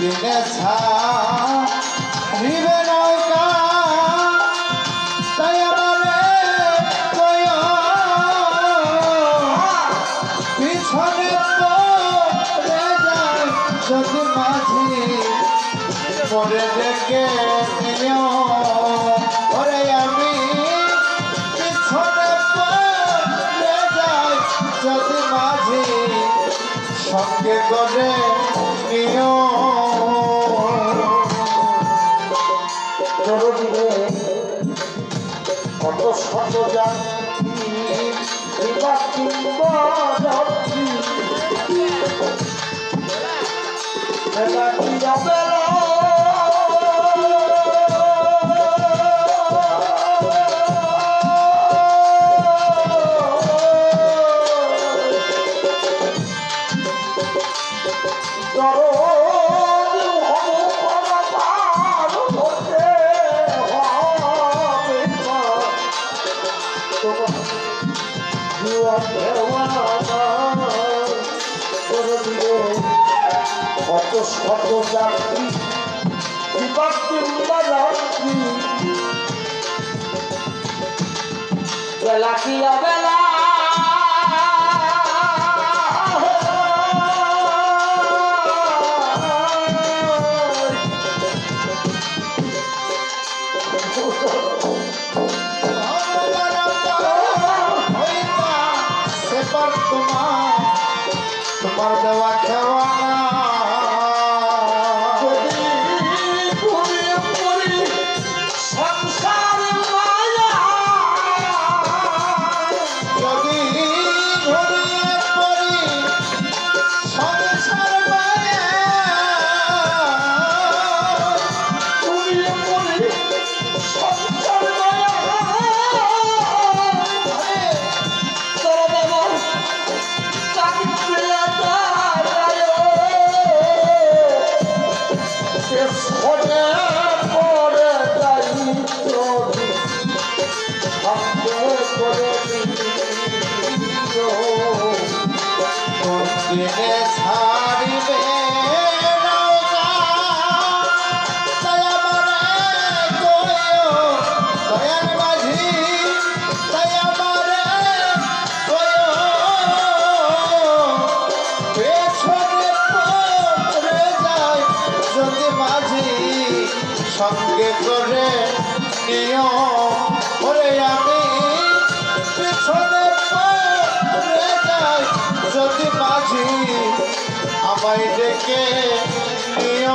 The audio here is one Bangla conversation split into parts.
দিনে ছাড়িবে নৌকা। তাই আমারে পিছনে যদি মাঝি মরে দেখে কত শত যাত্রী বিপদ কিংবা রাত্রি বেলা কি বেলা? Bardawaka. নজরে নিয় ওরে আমি পেছনে পড়ে যাই যদি বাজি আমায় ডেকে নিয়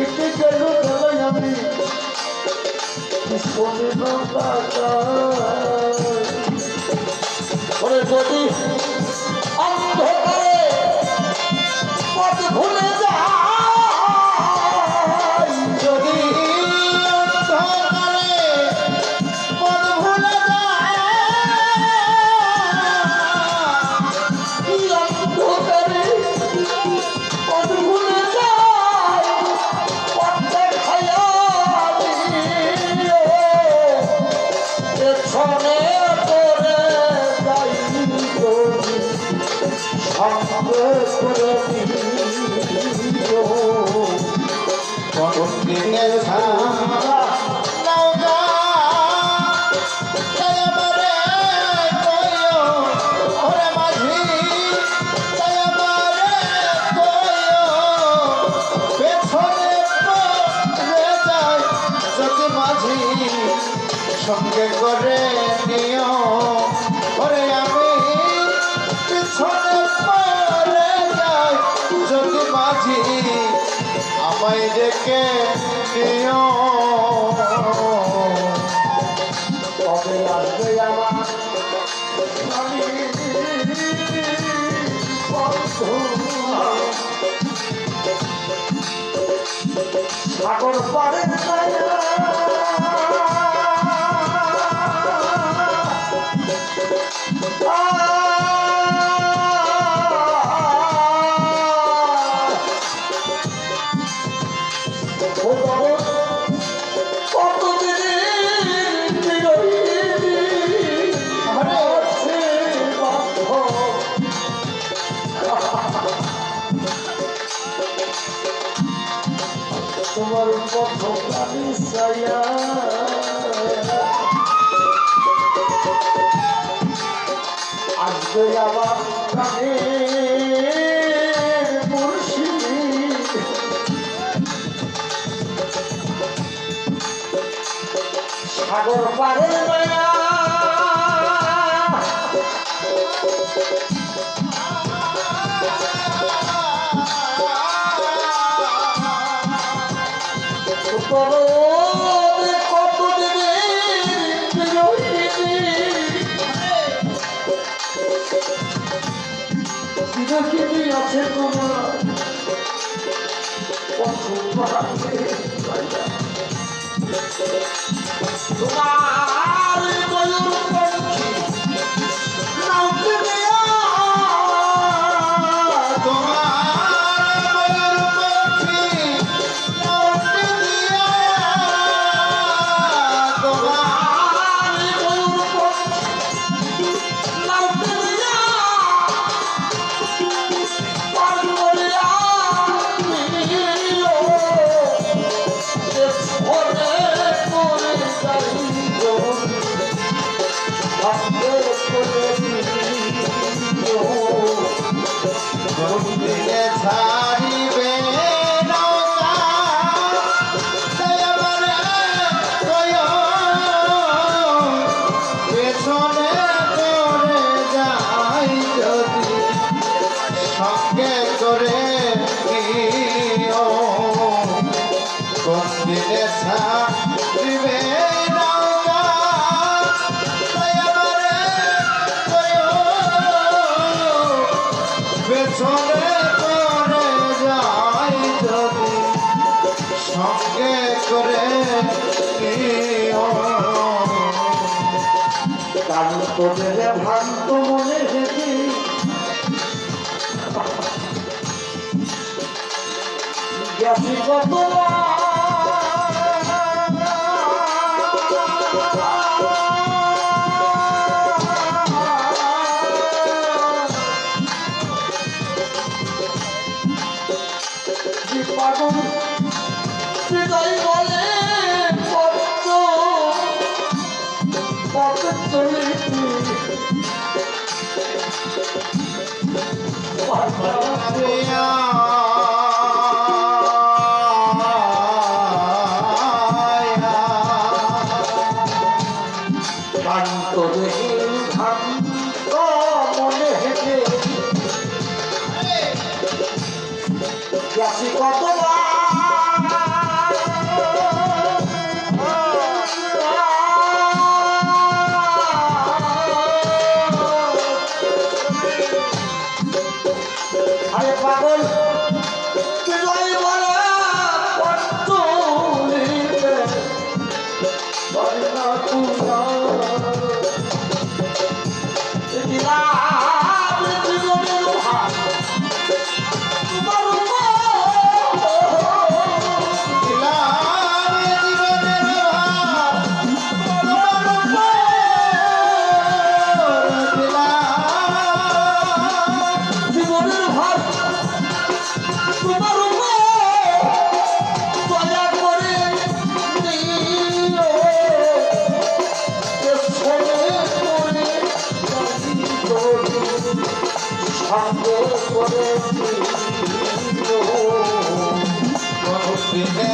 কিন্তু কেন তাই আমি। যদি অন্ধকারে পথ ভুলে আমায় ডেকে দিও কবে আসবে আমার? সাগর পারে আজকে আবার সাগর পারে মায়া আছে তোমার তোমার পিছনে পড়ে যাই যদি সঙ্গে করে কাল তোদের ভান্ত মনে যেতে গেছি কত 안녕하세요. সঙ্গে করেছি। দিনে